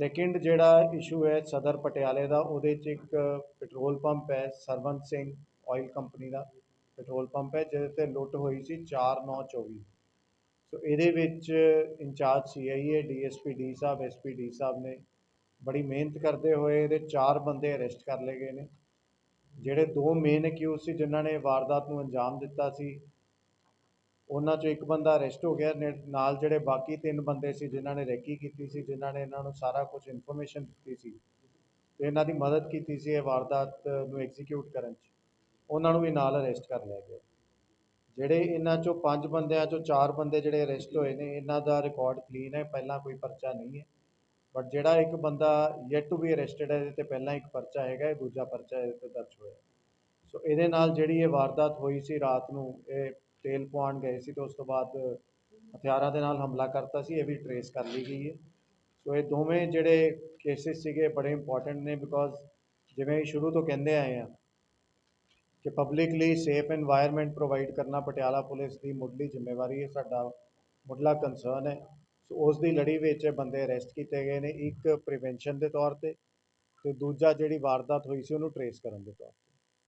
Second ਜਿਹੜਾ issue ਹੈ ਸਦਰ ਪਟਿਆਲੇ ਦਾ, ਉਹਦੇ 'ਚ ਇੱਕ ਪੈਟਰੋਲ ਪੰਪ ਹੈ, ਸਰਵੰਤ ਸਿੰਘ ਆਇਲ ਕੰਪਨੀ ਦਾ ਪੈਟਰੋਲ ਪੰਪ ਹੈ, ਜਿਹਦੇ ਤੇ ਲੁੱਟ ਹੋਈ ਸੀ 4924 ਸੋ ਇਹਦੇ ਵਿੱਚ ਇੰਚਾਰਜ ਸੀਆਈਏ ਡੀਐਸਪੀ ਡੀ ਸਾਹਿਬ ਐਸਪੀ ਡੀ ਸਾਹਿਬ ਨੇ ਬੜੀ ਮਿਹਨਤ ਕਰਦੇ ਹੋਏ ਇਹਦੇ ਚਾਰ ਬੰਦੇ ਅਰੈਸਟ ਕਰ ਲਏ ਗਏ ਨੇ। ਜਿਹੜੇ ਦੋ ਮੇਨ ਅਕਿਊਜ਼ ਸੀ, ਜਿਨ੍ਹਾਂ ਨੇ ਵਾਰਦਾਤ ਨੂੰ ਅੰਜਾਮ ਦਿੱਤਾ ਸੀ ਉਹਨਾਂ ਚੋਂ ਇੱਕ ਬੰਦਾ ਅਰੈਸਟ ਹੋ ਗਿਆ, ਨੇ- ਨਾਲ ਜਿਹੜੇ ਬਾਕੀ ਤਿੰਨ ਬੰਦੇ ਸੀ, ਜਿਨ੍ਹਾਂ ਨੇ ਰੈਕੀ ਕੀਤੀ ਸੀ, ਜਿਨ੍ਹਾਂ ਨੇ ਇਹਨਾਂ ਨੂੰ ਸਾਰਾ ਕੁਝ ਇਨਫੋਰਮੇਸ਼ਨ ਦਿੱਤੀ ਸੀ, ਤੇ ਇਹਨਾਂ ਦੀ ਮਦਦ ਕੀਤੀ ਸੀ ਇਹ ਵਾਰਦਾਤ ਨੂੰ ਐਗਜ਼ੀਕਿਊਟ ਕਰਨ 'ਚ। ਉਹਨਾਂ ਨੂੰ ਵੀ ਨਾਲ ਅਰੈਸਟ ਕਰ ਲਿਆ ਗਿਆ। ਜਿਹੜੇ ਇਹਨਾਂ ਚੋਂ ਪੰਜ ਬੰਦਿਆਂ ਚੋਂ ਚਾਰ ਬੰਦੇ ਜਿਹੜੇ ਅਰੈਸਟ ਹੋਏ ਨੇ, ਇਹਨਾਂ ਦਾ ਰਿਕਾਰਡ ਕਲੀਨ ਹੈ, ਪਹਿਲਾਂ ਕੋਈ ਪਰਚਾ ਨਹੀਂ ਹੈ। ਬਟ ਜਿਹੜਾ ਇੱਕ ਬੰਦਾ ਯੈਟ ਟੂ ਬੀ ਅਰੈਸਟਡ ਹੈ, ਇਹਦੇ ਤੇ ਪਹਿਲਾਂ ਇੱਕ ਪਰਚਾ ਹੈਗਾ, ਇਹ ਦੂਜਾ ਪਰਚਾ ਇਹਦੇ ਤੇ ਦਰਜ ਹੋਇਆ। ਸੋ ਇਹਦੇ ਨਾਲ ਜਿਹੜੀ ਇਹ ਵਾਰਦਾਤ ਹੋਈ ਸੀ ਰਾਤ ਨੂੰ, ਇਹ ਤੇਲ ਪੁਆਣ ਗਏ ਸੀ ਤੇ ਉਸ ਤੋਂ ਬਾਅਦ ਹਥਿਆਰਾਂ ਦੇ ਨਾਲ ਹਮਲਾ ਕਰਤਾ ਸੀ, ਇਹ ਵੀ ਟਰੇਸ ਕਰ ਲਈ ਗਈ ਹੈ। ਸੋ ਇਹ ਦੋਵੇਂ ਜਿਹੜੇ ਕੇਸਿਸ ਸੀਗੇ ਬੜੇ ਇੰਪੋਰਟੈਂਟ ਨੇ ਬਿਕੋਜ਼ ਜਿਵੇਂ ਸ਼ੁਰੂ ਤੋਂ ਕਹਿੰਦੇ ਆਏ ਆ ਕਿ ਪਬਲਿਕਲੀ ਸੇਫ এনवायरमेंट ਪ੍ਰੋਵਾਈਡ ਕਰਨਾ ਪਟਿਆਲਾ ਪੁਲਿਸ ਦੀ ਮੁੱਢਲੀ ਜ਼ਿੰਮੇਵਾਰੀ ਹੈ, ਸਾਡਾ ਮੁੱਢਲਾ ਕੰਸਰਨ ਹੈ। ਸੋ ਉਸ ਦੀ ਲੜੀ ਵਿੱਚ ਬੰਦੇ ਅਰੈਸਟ ਕੀਤੇ ਗਏ ਨੇ, ਇੱਕ ਪ੍ਰੀਵੈਂਸ਼ਨ ਦੇ ਤੌਰ ਤੇ ਤੇ ਦੂਜਾ ਜਿਹੜੀ ਵਾਰਦਾਤ ਹੋਈ ਸੀ ਉਹਨੂੰ ਟਰੇਸ ਕਰਨ ਦੇ ਤੌਰ ਤੇ।